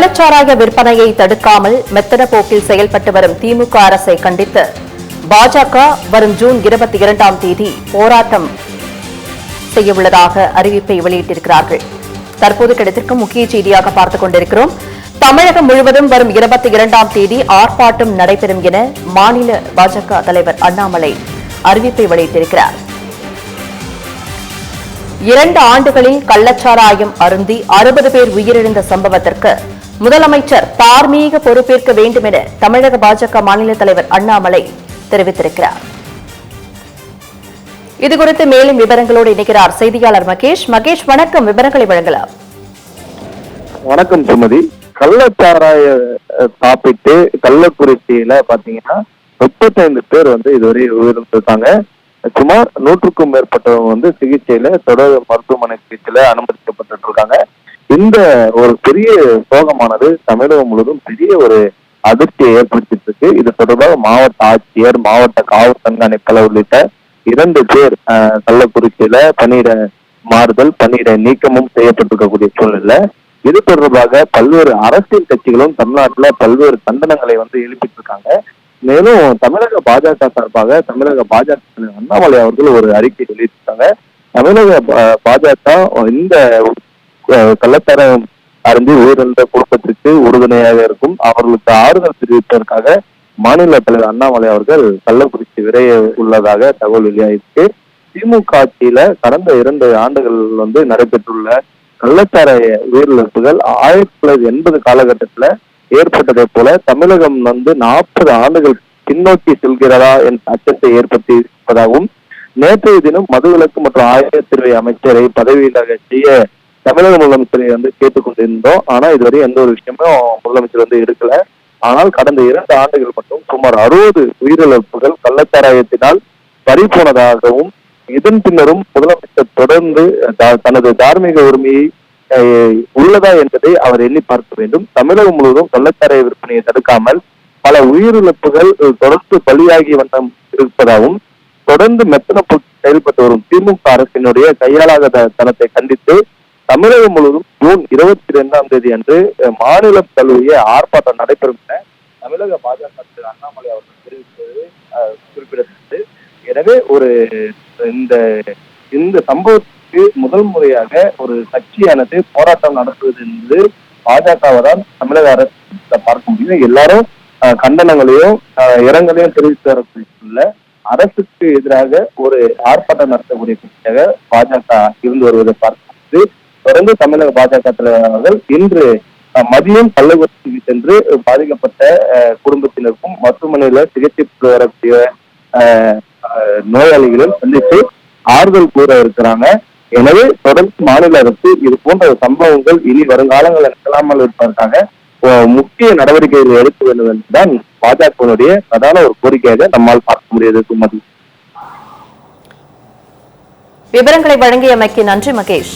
கள்ளச்சாராய விற்பனையை தடுக்காமல் மெத்தன போக்கில் செயல்பட்டு வரும் திமுக அரசை கண்டித்து பாஜக வரும் ஜூன் இருபத்தி இரண்டாம் தேதி போராட்டம் செய்யவுள்ளதாக அறிவிப்பை வெளியிட்டிருக்கிறார்கள். தற்போது கிடைத்திருக்கும் முக்கிய செய்தியாக பார்த்துக் கொண்டிருக்கிறோம். தமிழகம் முழுவதும் வரும் இருபத்தி இரண்டாம் தேதி ஆர்ப்பாட்டம் நடைபெறும் என மாநில பாஜக தலைவர் அண்ணாமலை அறிவிப்பை வெளியிட்டிருக்கிறார். இரண்டு ஆண்டுகளில் கள்ளச்சாராயம் அருந்தி அறுபது பேர் உயிரிழந்த சம்பவத்திற்கு முதலமைச்சர் தார்மீக பொறுப்பேற்க வேண்டும் என தமிழக பாஜக மாநில தலைவர் அண்ணாமலை தெரிவித்திருக்கிறார். இதுகுறித்து மேலும் விவரங்களோடு இணைக்கிறார் செய்தியாளர் மகேஷ். மகேஷ் வணக்கம். விவரங்களை வழங்கலாம். வணக்கம் சுமதி. கள்ளச்சாராய அஹ், சாப்பிட்டு கள்ளக்குறிச்சியில பாத்தீங்கன்னா முப்பத்தைந்து பேர் வந்து இதுவரை உயிரிழந்திருக்காங்க சுமார் நூற்றுக்கும் மேற்பட்டவங்க வந்து சிகிச்சையில தொடர் மருத்துவமனை சிகிச்சையில அனுமதிக்கப்பட்டு இருக்காங்க இந்த ஒரு பெரிய சோகமானது தமிழகம் முழுவதும் பெரிய ஒரு அதிர்ச்சியை ஏற்படுத்திட்டு இருக்கு. இது தொடர்பாக மாவட்ட ஆட்சியர் மாவட்ட காவல் கண்காணிப்பாளர் உள்ளிட்ட இரண்டு பேர் கள்ளக்குறிச்சியில பணியிட மாறுதல் பணியிட நீக்கமும் செய்யப்பட்டிருக்கக்கூடிய சூழ்நிலை. இது தொடர்பாக பல்வேறு அரசியல் கட்சிகளும் தமிழ்நாட்டுல பல்வேறு கண்டனங்களை வந்து எழுப்பிட்டு இருக்காங்க மேலும் தமிழக பாஜக சார்பாக தமிழக பாஜக அண்ணாமலை அவர்கள் ஒரு அறிக்கை வெளியிட்டிருக்காங்க. தமிழக பாஜக இந்த கள்ளத்தரம் கள்ளச்சாரம் உயிரிழந்த குடும்பத்திற்கு உறுதுணையாக இருக்கும் அவர்களுக்கு ஆறுதல் தெரிவிப்பதற்காக மாநில தலைவர் அண்ணாமலை அவர்கள் கள்ளக்குறிச்சி விரைய உள்ளதாக தகவல் வெளியாயிருக்கு. திமுக ஆட்சியில கடந்த இரண்டு ஆண்டுகள் வந்து நடைபெற்றுள்ள கள்ளச்சாராய உயிரிழப்புகள் ஆயிரத்தி தொள்ளாயிரத்தி எண்பது காலகட்டத்துல ஏற்பட்டதை போல தமிழகம் வந்து நாற்பது ஆண்டுகள் பின்னோக்கி செல்கிறதா என்ற அச்சத்தை ஏற்படுத்தி இருப்பதாகவும் நேற்றைய தினம் மதுவிலக்கு மற்றும் ஆயத்திருவை அமைச்சரை பதவியிலாக செய்ய தமிழக முதலமைச்சரை வந்து கேட்டுக்கொண்டிருந்தோம். ஆனா இதுவரை எந்த ஒரு விஷயமும் முதலமைச்சர் வந்து எடுக்கல. ஆனால் கடந்த இரண்டு ஆண்டுகள் மட்டும் சுமார் அறுபது உயிரிழப்புகள் கள்ளச்சாராயத்தினால் பறிபோனதாகவும் இதன் பின்னரும் முதலமைச்சர் தொடர்ந்து தனது தார்மீக உரிமையை உள்ளதா என்பதை அவர் எண்ணி பார்க்க வேண்டும். தமிழகம் முழுவதும் கள்ளச்சாராய விற்பனையை தடுக்காமல் பல உயிரிழப்புகள் தொடர்ந்து பலியாகி வண்ணம் இருப்பதாகவும் தொடர்ந்து மெத்தன செயல்பட்டு வரும் திமுக அரசினுடைய கையாளாத த- தனத்தை கண்டித்து தமிழகம் முழுவதும் ஜூன் இருபத்தி ரெண்டாம் தேதி அன்று மாநில மாநிலம் தழுவிய ஆர்ப்பாட்டம் நடைபெறும் என தமிழக பாஜக திரு அண்ணாமலை அவர்கள் தெரிவித்தது குறிப்பிடத்தக்கது. எனவே ஒரு இந்த இந்த சம்பவத்துக்கு முதல் முறையாக ஒரு கட்சியானது போராட்டம் நடத்துவது என்பது பாஜகவை தான் தமிழக அரசு பார்க்க முடியும். எல்லாரும் கண்டனங்களையும் அஹ், இரங்கலையும் தெரிவித்து வரக்கூடிய அரசுக்கு எதிராக ஒரு ஆர்ப்பாட்டம் நடத்தக்கூடிய கட்சியாக பாஜக இருந்து வருவதை பார்க்கிறது தொடர்ந்து தமிழக பாஜக தலைவர்கள் இன்று மதியம் கள்ளக்குறிச்சிக்கு சென்று பாதிக்கப்பட்ட குடும்பத்தினருக்கும் மருத்துவமனையில சிகிச்சை பெற்று வரக்கூடிய நோயாளிகளும் சந்தித்து ஆறுதல் கூற இருக்கிறாங்க. எனவே தொடர்ந்து மாநில அரசு இது போன்ற சம்பவங்கள் இனி வருங்காலங்களில் நடக்காமல் இருப்பதற்காக முக்கிய நடவடிக்கைகளை எடுக்க வேண்டும் என்றுதான் பாஜகவினுடைய பிரதான ஒரு கோரிக்கையாக நம்மால் பார்க்க முடியாது சுமதி விவரங்களை வழங்கியமைக்கு நன்றி மகேஷ்.